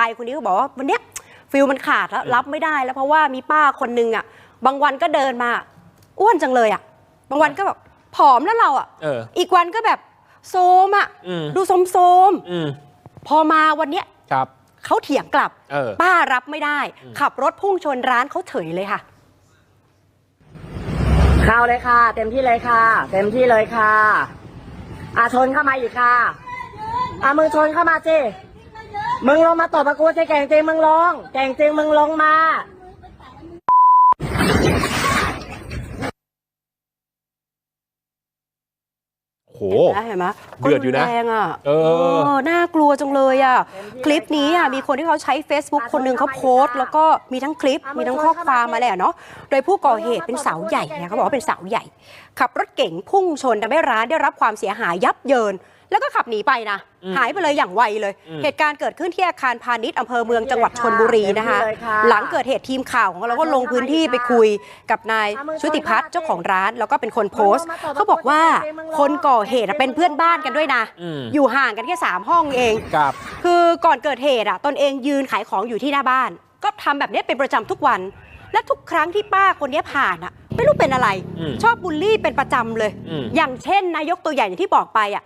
ายคนนี้ก็บอกว่าวันเนี้ยฟิลมันขาดแล้วรับไม่ได้แล้วเพราะว่ามีป้าคนนึงอะ บางวันก็เดินมา อ้วนจังเลยอะ บางวันก็แบบผอมแล้วเราอะเอออีกวันก็แบบโซมอะอืม ดูโซมโซมอืมๆพอมาวันเนี้ยครับ เขาเถียงกลับ เออ ป้ารับไม่ได้ ขับรถพุ่งชนร้านเขาเฉยเลยค่ะ เข้าเลยค่ะ เต็มที่เลยค่ะ เต็มที่เลยค่ะอาชนเข้ามาอีกค่ะอามึงชนเข้ามาสิ มึงลงมาตบกับกูสิแก่งจริงมึงลง แก่งจริงมึงลงมา โห เห็นไหมเดือดอยู่นะก็รุแรงอะเออ น่ากลัวจังเลยอะ คลิปนี้อะมีคนที่เขาใช้ Facebook คนหนึ่งเขาโพสต์ แล้วก็มีทั้งคลิป มีทั้งข้อความมาเลยอะเนาะ โดยผู้ก่อเหตุเป็นสาวใหญ่นะเขาบอกว่าเป็นสาวใหญ่ ขับรถเก๋งพุ่งชนทำให้ร้านได้รับความเสียหายยับเยิน แล้วก็ขับหนีไปนะหายไปเลยอย่างไวเลย อืม เหตุการณ์เกิดขึ้นที่อาคารพาณิชย์อำเภอเมืองจังหวัดชนบุรีนะคะเต็มที่เลยค่ะหลังเกิดเหตุทีมข่าวของเราก็ลงพื้นที่ไปคุยกับนายชุติพัฒน์เจ้าของร้าน แล้วก็เป็นคนโพสต์ เขาบอกว่าคนก่อเหตุอะเป็นเพื่อนบ้านกันด้วยนะ อืมอยู่ห่างกันแค่สามห้องเอง ครับ คือก่อนเกิดเหตุอะตนเองยืนขายของอยู่ที่หน้าบ้าน ก็ทำแบบนี้เป็นประจำทุกวัน และทุกครั้งที่ป้าคนนี้ผ่านอะไม่รู้เป็นอะไร อืมชอบบูลลี่เป็นประจำเลย อืม อย่างเช่นนายกตัวใหญ่อย่างที่บอกไปอะ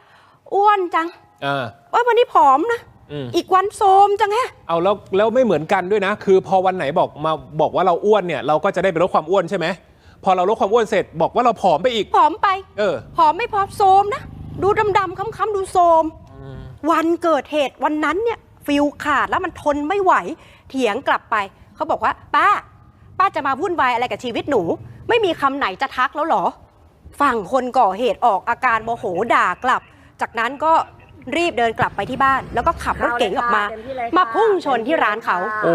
อ้วนจังเออเอ้ยวันนี้ผอมนะอืมอีกวันโซมจังแฮะเอาแล้วแล้วไม่เหมือนกันด้วยนะ คือพอวันไหนบอกมาบอกว่าเราอ้วนเนี่ย เราก็จะได้ไปลดความอ้วนใช่ไหมพอเราลดความอ้วนเสร็จบอกว่าเราผอมไปอีก ผอมไป เออ ผอมไม่พอโซมนะ ดูดำๆค้ำๆดูโซมวันเกิดเหตุวันนั้นเนี่ย ฟิลขาดแล้วมันทนไม่ไหว เถียงกลับไป เขาบอกว่า ป้า ป้าจะมาวุ่นวายอะไรกับชีวิตหนู ไม่มีคำไหนจะทักแล้วเหรอ ฝั่งคนก่อเหตุออกอาการโมโหด่ากลับ จากนั้นก็รีบเดินกลับไปที่บ้าน แล้วก็ขับรถเก๋งออกมาเต็ที่เลยค่ะมาพุ่งชนที่ร้านเขา โอ้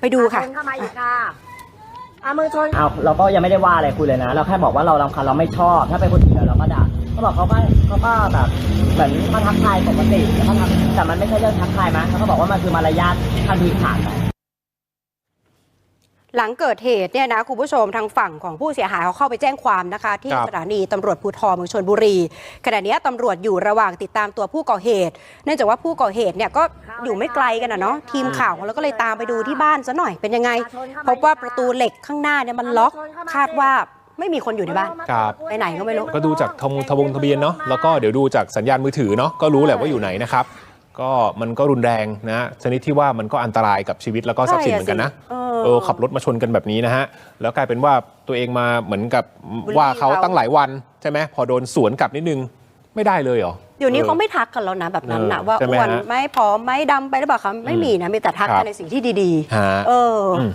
ไปดูค่ะชนเข้ามาอีกค่ะอามึงชนเอาเราก็ยังไม่ได้ว่าอะไรคุณเลยนะ เราแค่บอกว่าเรารำคาญเราไม่ชอบ ถ้าเป็นคนอื่นเราก็ด่าเขาบอกเขาก็เขาก็แบบเหมือนมาทักทายปกติแล้วเขาทำแต่มันไม่ใช่เรื่องทักทายมั้ยเขาก็บอกว่ามันคือมารยาททันทีขาดไป หลังเกิดเหตุเนี่ยนะคุณผู้ชมทางฝั่งของผู้เสียหายเขาเข้าไปแจ้งความนะคะ ที่ครับสถานีตำรวจภูธรเมืองชนบุรี ขณะนี้ตำรวจอยู่ระหว่างติดตามตัวผู้ก่อเหตุ เนื่องจากว่าผู้ก่อเหตุเนี่ยก็อยู่ไม่ไกลกันนะเนาะทีมข่าวของเราก็เลยตามไปดูที่บ้านซะหน่อยเป็นยังไง พบว่าประตูเหล็กข้างหน้าเนี่ยมันล็อกคาดว่าไม่มีคนอยู่ในบ้านครับไปไหนก็ไม่รู้ ก็ดูจากทงทะบงทะเบียนเนาะ แล้วก็เดี๋ยวดูจากสัญญาณมือถือเนาะ ก็รู้แหละว่าอยู่ไหนนะครับ ก็มันก็รุนแรงนะ ชนิดที่ว่ามันก็อันตรายกับชีวิตแล้วก็ทรัพย์สินเหมือนกันนะใช่อะสิ เออเออขับรถมาชนกันแบบนี้นะฮะ แล้วกลายเป็นว่าตัวเองมาเหมือนกับบูลลี่ว่าเขาเขาตั้งหลายวันใช่ไหมพอโดนสวนกลับนิดนึงไม่ได้เลยเหรอเดี๋ยวนี้ออเขาไม่ทักกันแล้วนะแบบนั้นนะเออว่าใช่ไหมอ้วนฮะไหม่ผอมไหม่ดำไปหรือเปล่าคะไม่มีนะมีแต่ทักครักับนในสิ่งที่ดีฮะๆเออออืม